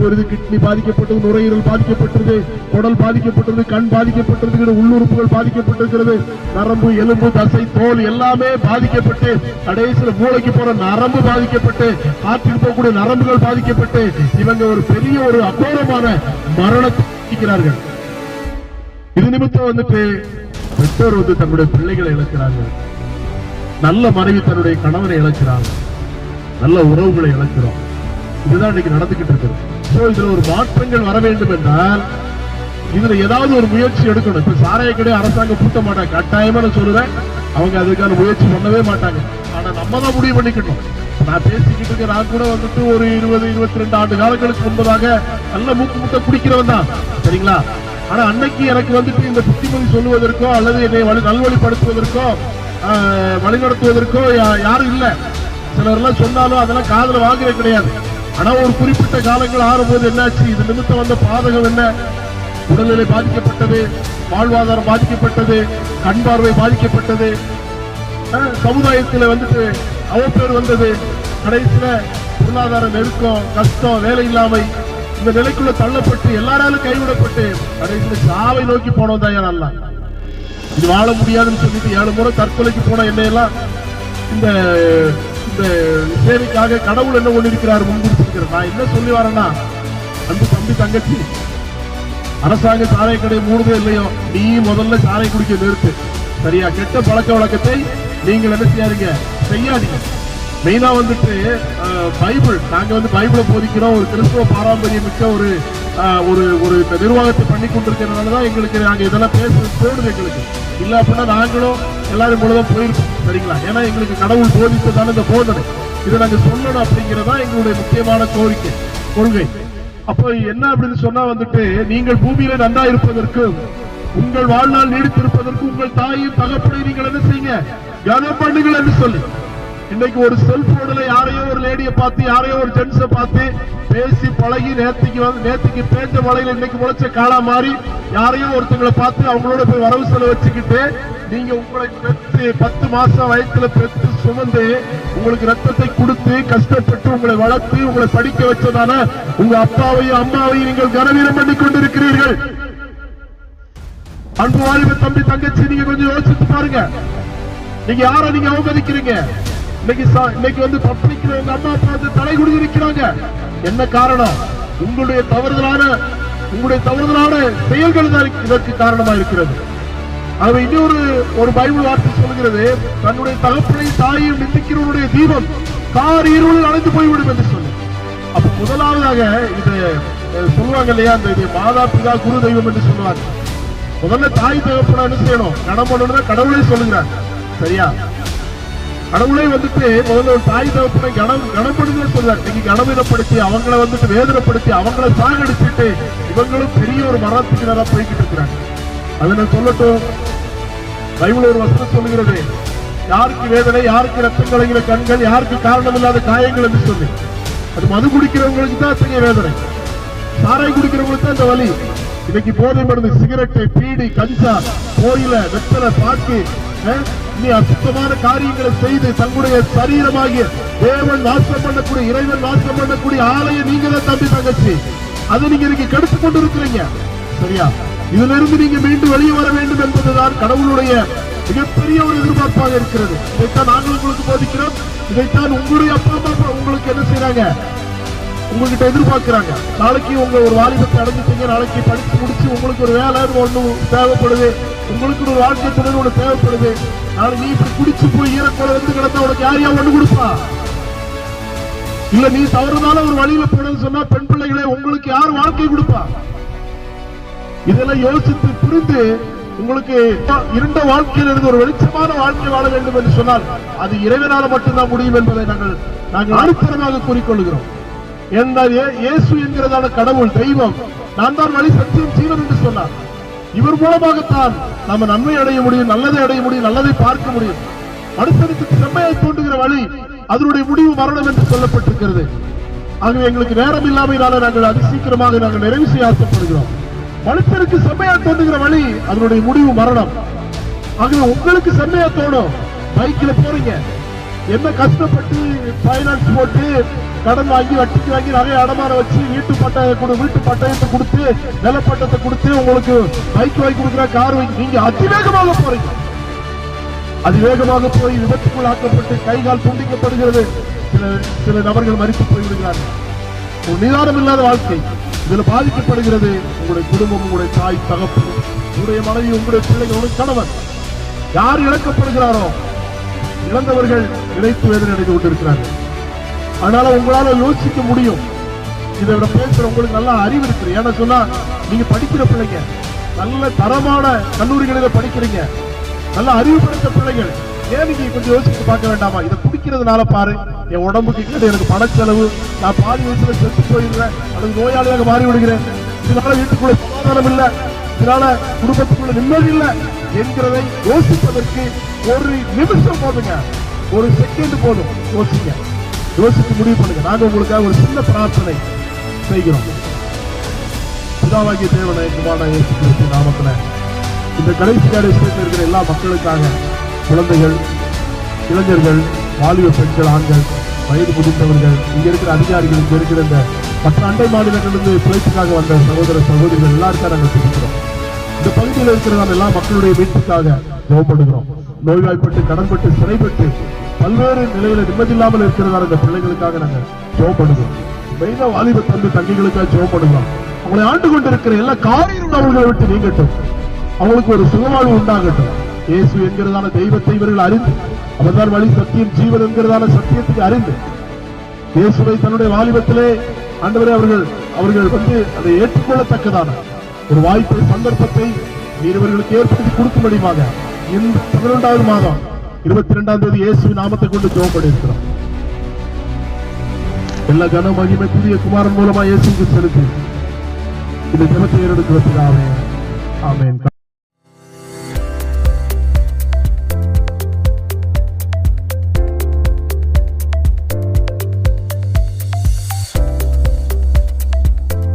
போயிருது கிட்னி பாதிக்கப்பட்டது நுரையீரல் பாதிக்கப்பட்டது குடல் பாதிக்கப்பட்டது கண் பாதிக்கப்பட்டிருக்கிறது உள்ளுறுப்புகள் பாதிக்கப்பட்டிருக்கிறது. நரம்பு எலும்பு தசை தோல் எல்லாமே பாதிக்கப்பட்டு கடைசியில் மூளைக்கு போற நரம்பு பாதிக்கப்பட்டு காற்றில் போகக்கூடிய நரம்புகள் பாதிக்கப்பட்டு இவங்க ஒரு பெரிய ஒரு அகோரமான மரணத்தை இது நிமித்தம் வந்துட்டு பெற்றோர் வந்து தன்னுடைய பிள்ளைகளை இழக்கிறார்கள். நல்ல மனைவி தன்னுடைய கணவனை இழக்கிறார்கள். நல்ல உறவுகளை இழக்கிறோம். இதுதான் இன்னைக்கு நடந்துகிட்டு இருக்குது. சோ இதுல ஒரு மாற்றங்கள் வர வேண்டும் என்றால் இதுல ஏதாவது ஒரு முயற்சி எடுக்கணும். இப்ப சாராய கடை அரசாங்கம் பூட்ட மாட்டாங்க. கட்டாயமா நான் சொல்லுவேன். அவங்க அதுக்கான முயற்சி பண்ணவே மாட்டாங்க. ஆனா நம்ம தான் முடிவு பண்ணிக்கணும். நான் பேசிக்கிட்டு இருக்க நான் கூட வந்துட்டு ஒரு இருபது இருபத்தி ரெண்டு ஆண்டு காலங்களுக்கு முன்பதாக நல்ல மூக்கு முட்டை குடிக்கிறவன் தான். சரிங்களா? ஆனா அன்னைக்கு எனக்கு வந்துட்டு இந்த புத்திமதி சொல்லுவதற்கோ அல்லது என்னை வழி நல்வழிப்படுத்துவதற்கோ வழிநடத்துவதற்கோ யா- யாரும் இல்லை. சிலர் எல்லாம் சொன்னாலும் அதெல்லாம் காதல வாங்குறது கிடையாது. ஆனா ஒரு குறிப்பிட்ட காலங்கள் ஆறும்போது என்னாச்சு? இது நிமித்தம் வந்த பாதகம் என்ன? உடல்நிலை பாதிக்கப்பட்டது வாழ்வாதாரம் பாதிக்கப்பட்டது கண் பார்வை பாதிக்கப்பட்டது. சமுதாயத்தில் சமுதாயத்துல வந்துட்டு அவப்பேர் வந்தது. கடைசியில பொருளாதார நெருக்கம் கஷ்டம் வேலை இல்லாமை இந்த நிலைக்குள்ள தள்ளப்பட்டு எல்லாராலும் கைவிடப்பட்டு கடைசியில சாவை நோக்கி போனோம் தான் நல்லா இது வாழ முடியாதுன்னு சொல்லிட்டு ஏழு முறை தற்கொலைக்கு போன என்னையெல்லாம் இந்த இந்த சேவைக்காக கடவுள் என்ன கொண்டிருக்கிறார் முன்குறிச்சிருக்கிறார் நான் என்ன சொல்லி வரேன்னா அன்பு தம்பி தங்கச்சி அரசாங்க சாலை கடை மூடுதோ இல்லையோ நீ முதல்ல சாலை குடிக்க நிறுத்து. சரியா? கெட்ட பழக்க வழக்கத்தை நீங்கள் என்ன செய்யாதீங்க செய்யாதீங்க. மெயினா வந்துட்டு பைபிள். நாங்க வந்து பைபிளை போதிக்கிறோம். ஒரு கிறிஸ்துவ பாரம்பரியம் மிக்க ஒரு ஒரு ஒரு இந்த நிர்வாகத்தை பண்ணி கொண்டிருக்கிறதுனால தான் எங்களுக்கு நாங்க இதெல்லாம் பேசுறது தோணுது எங்களுக்கு. இல்ல அப்படின்னா நாங்களும் எல்லாரும் மூலதான் போயிருப்போம். சரிங்களா? ஏன்னா எங்களுக்கு கடவுள் போதித்ததான இந்த போதனை. இதை நாங்க சொல்லணும் அப்படிங்கறதா எங்களுடைய முக்கியமான கோரிக்கை கொள்கை. அப்போ என்ன அப்படின்னு சொன்னா வந்துட்டு நீங்கள் பூமியில நன்றா இருப்பதற்கும் உங்கள் வாழ்நாள் நீடித்திருப்பதற்கு உங்கள் தாயும் தகப்பனை நீங்கள் என்ன செய்யுங்க? கனம் பண்ணுங்கள் என்று சொல்லி. இன்னைக்கு ஒரு செல்போன்ல யாரையோ ஒரு லேடியை பார்த்து யாரையோ ஒரு ஜென்ஸை பார்த்து பேசி பழகி நேத்திக்கு வந்து நேத்திக்கு பேஞ்ச மலையில இன்னைக்கு முளைச்ச காலா மாறி யாரையோ ஒருத்தங்களை பார்த்து அவங்களோட போய் வரவு செலவு வச்சுக்கிட்டு நீங்க உங்களை பெற்று பத்து மாசம் வயசுல பெற்று சுமந்து உங்களுக்கு ரத்தத்தை கொடுத்து கஷ்டப்பட்டு உங்களை வளர்த்து உங்களை படிக்க வச்சதான உங்க அப்பாவையும் அம்மாவையும் நீங்கள் கனவீனம் பண்ணி கொண்டிருக்கிறீர்கள். அன்பு வாழ்வு தம்பி தங்கச்சி நீங்க கொஞ்சம் யோசிச்சு பாருங்க. நீங்க யார நீங்க அவமதிக்கிறீங்க? இன்னைக்கு சா- இன்னைக்கு வந்து பப்ளிக்ல உங்க அம்மா அப்பா வந்து தலை கொடுத்து நிக்கிறாங்க என்ன காரணம்? உங்களுடைய தவறுதலான உங்களுடைய தவறுதலான செயல்கள் தான் இதற்கு காரணமா இருக்கிறது. ஆகவே இன்னொரு ஒரு பைபிள் வார்த்தை சொல்கிறது தன்னுடைய தகப்பனை தாயையும் நிந்திக்கிறவனுடைய தீபம் கார் இருளில் அணைந்து போய்விடும் என்று சொல்லி. அப்ப முதலாவதாக இது சொல்லுவாங்க இல்லையா? அந்த இது மாதா பிதா குரு தெய்வம் என்று சொல்லுவாங்க. முதல்ல தாய் தகப்பனா என்ன செய்யணும்? கடன் கடவுளே சொல்லுகிறார். சரியா? கடவுளே வந்துட்டு முதல்ல ஒரு தாய் தகப்பனை கணம் கணப்படுங்க சொல்றாரு நீங்க கணவீனப்படுத்தி அவங்கள வந்துட்டு வேதனைப்படுத்தி அவங்கள சாகடிச்சுட்டு இவங்களும் பெரிய ஒரு மரத்துக்கு நேரா போய்கிட்டு இருக்கிறாங்க. அதை நான் சொல்லட்டும். பைபிள் ஒரு வசனம் சொல்லுகிறது. யாருக்கு வேதனை யாருக்கு ரத்தம் கலைகிற கண்கள் யாருக்கு காரணம் இல்லாத காயங்கள் என்று சொல்லி. அது மது குடிக்கிறவங்களுக்கு தான் அத்தகைய வேதனை. சாராய் குடிக்கிறவங்களுக்கு தான் இந்த வலி. இன்னைக்கு போதை மருந்து சிகரெட்டு பீடி கஞ்சா கோயில வெத்தலை பாக்கு அசுத்தமான காரியங்களை செய்து தங்களுடைய சரீரமாகிய தேவன் நாசம் பண்ணக்கூடிய இறைவன் நாசம் பண்ணக்கூடிய ஆலயம் நீங்க தான் தம்பி தங்கச்சி. அதை நீங்க இன்னைக்கு கெடுத்து கொண்டு இருக்கிறீங்க சரியா? இதுல இருந்து நீங்க மீண்டும் வெளியே வர வேண்டும் என்பதுதான் கடவுளுடைய மிகப்பெரிய ஒரு எதிர்பார்ப்பாக இருக்கிறது. இதைத்தான் நாங்கள் உங்களுக்கு போதிக்கிறோம். இதைத்தான் உங்களுடைய அப்பா அம்மா உங்களுக்கு என்ன செய்யறாங்க உங்ககிட்ட எதிர்பார்க்கிறாங்க. நாளைக்கு உங்க ஒரு வாலிபத்தை அடைஞ்சிட்டீங்க நாளைக்கு படிச்சு முடிச்சு உங்களுக்கு ஒரு வேலை ஒண்ணு தேவைப்படுது. உங்களுக்கு ஒரு வாழ்க்கை துணை ஒண்ணு தேவைப்படுது. நாளைக்கு நீ இப்படி குடிச்சு போய் ஈரக்கோலை வந்து கிடந்தா உனக்கு யார் யார் ஒண்ணு கொடுப்பா? இல்ல நீ தவறுதால ஒரு வழியில போனது சொன்னா பெண் பிள்ளைகளே உங்களுக்கு யார் வாழ்க்கை கொடுப்பா? இதெல்லாம் யோசித்து புரிந்து உங்களுக்கு இருண்ட வாழ்க்கையில் இருந்து ஒரு வெளிச்சமான வாழ்க்கை வாழ வேண்டும் என்று சொன்னால் அது இறைவனால மட்டும்தான் முடியும் என்பதை நாங்கள் நாங்கள் அனுத்தரமாக கூறிக்கொள்கிறோம். இயேசு என்கிறதான கடவுள் தெய்வம். நான் தான் வழி சத்தியம் ஜீவன் என்று சொன்னார். இவர் மூலமாகத்தான் நம்ம நன்மை அடைய முடியும் நல்லதை அடைய முடியும் நல்லதை பார்க்க முடியும். மனுஷனுக்கு செம்மையை தோன்றுகிற வழி அதனுடைய முடிவு மரணம் என்று சொல்லப்பட்டிருக்கிறது. ஆகவே எங்களுக்கு நேரம் இல்லாமையினால நாங்கள் அதிசீக்கிரமாக நாங்கள் நிறைவு செய்ய ஆசைப்படுகிறோம். மனுஷனுக்கு செம்மையா தோன்றுகிற வழி அதனுடைய முடிவு மரணம். ஆகவே உங்களுக்கு செம்மையா தோணும். பைக்ல போறீங்க. என்ன கஷ்டப்பட்டு பைனான்ஸ் போட்டு கடன் வாங்கி வட்டிக்கு வாங்கி நிறைய அடமான வச்சு வீட்டு பட்டத்தை கொடு வீட்டு பட்டயத்தை கொடுத்து நிலப்பட்டத்தை கொடுத்து உங்களுக்கு பைக் வாங்கி கொடுக்குற கார் வாங்கி நீங்க அதிவேகமாக போறீங்க. அதிவேகமாக போய் விபத்துக்குள்ளாக்கப்பட்டு கை கால் துண்டிக்கப்படுகிறது. சில சில நபர்கள் மறித்து போய்விடுகிறார்கள். ஒரு நிதானம் இல்லாத வாழ்க்கை. இதுல பாதிக்கப்படுகிறது உங்களுடைய குடும்பம் உங்களுடைய தாய் தகப்பு உங்களுடைய மனைவி உங்களுடைய பிள்ளைகள் உங்களுடைய கணவன். யார் இழக்கப்படுகிறாரோ இழந்தவர்கள் இணைத்து வேதனை அடைந்து கொண்டிருக்கிறார்கள். அதனால உங்களால யோசிக்க முடியும். இதை விட பேசுற உங்களுக்கு நல்லா அறிவு இருக்குது. ஏன்னா சொன்னா நீங்க படிக்கிற பிள்ளைங்க நல்ல தரமான கல்லூரிகளில் படிக்கிறீங்க நல்ல அறிவுபடுத்த பிள்ளைகள் ஏன் நீங்க கொஞ்சம் யோசிச்சு பார்க்க வேண்டாமா? இதை குடிக்கிறதுனால பாரு என் உடம்புக்கு கேடு எனக்கு பணச்செலவு நான் பாதி வயசுல செத்து போயிடுறேன் அல்லது நோயாளியாக மாறி விடுகிறேன் இதனால வீட்டுக்குள்ள சமாதானம் இல்லை. இதனால குடும்பத்துக்குள்ள நிம்மதி இல்லை என்கிறதை யோசிப்பதற்கு ஒரு நிமிஷம் போதுங்க. ஒரு செகண்ட் போதும். யோசிங்க. யோசித்து முடிவு பண்ணுங்க. நாங்க உங்களுக்காக ஒரு சின்ன பிரார்த்தனை செய்கிறோம். பிதாவாகிய தேவனை குமாரா இயேசு கிறிஸ்து நாமத்துல இந்த கடைசி கடைசியில் இருக்கிற எல்லா மக்களுக்காக குழந்தைகள் இளைஞர்கள் வாலிப பெண்கள் ஆண்கள் வயது முதிர்ந்தவர்கள் இங்க இருக்கிற அதிகாரிகள் இங்க இருக்கிற இந்த மற்ற அண்டை மாநிலங்களிலிருந்து பிழைப்புக்காக வந்த சகோதர சகோதரிகள் எல்லாருக்கும் நாங்கள் சிரிக்கிறோம் இந்த பகுதியில் இருக்கிற நாம் எல்லா மக்களுடைய மீட்புக்காக ஜெபப்படுகிறோம் நோய்வாய்ப்பட்டு கடன்பட்டு சிறைப்பட்டு பல்வேறு நிலையில நிம்மதியில்லாமல் இருக்கிறதால இந்த பிள்ளைகளுக்காக நாங்கள் ஜோப்படுகிறோம் மெயினா வாலிப தம்பி தங்கிகளுக்காக ஜோப்படுகிறோம் அவங்களை ஆண்டு கொண்டிருக்கிற எல்லா காரியம் அவர்களை விட்டு நீங்கட்டும். அவங்களுக்கு ஒரு சுகவாழ்வு உண்டாகட்டும். இயேசு என்கிறதான தெய்வத்தை இவர்கள் அறிந்து அவர்தான் வழி சத்தியம் ஜீவன் என்கிறதான சத்தியத்துக்கு அறிந்து இயேசுவை தன்னுடைய வாலிபத்திலே ஆண்டவரே அவர்கள் அவர்கள் வந்து அதை ஏற்றுக்கொள்ளத்தக்கதான ஒரு வாய்ப்பை சந்தர்ப்பத்தை இவர்களுக்கு ஏற்படுத்தி கொடுக்கும்படியாக இந்த பதினொன்றாவது மாதம் இருபத்தி இரண்டாம் தேதி இயேசு நாமத்தை கொண்டு ஜோபடி எல்லா கன மகிமை புதிய குமாரன் மூலமா இயேசுக்கு செலுத்தி இந்த ஜெபத்தை ஏறெடுக்கிறதுக்காக. ஆமேன்.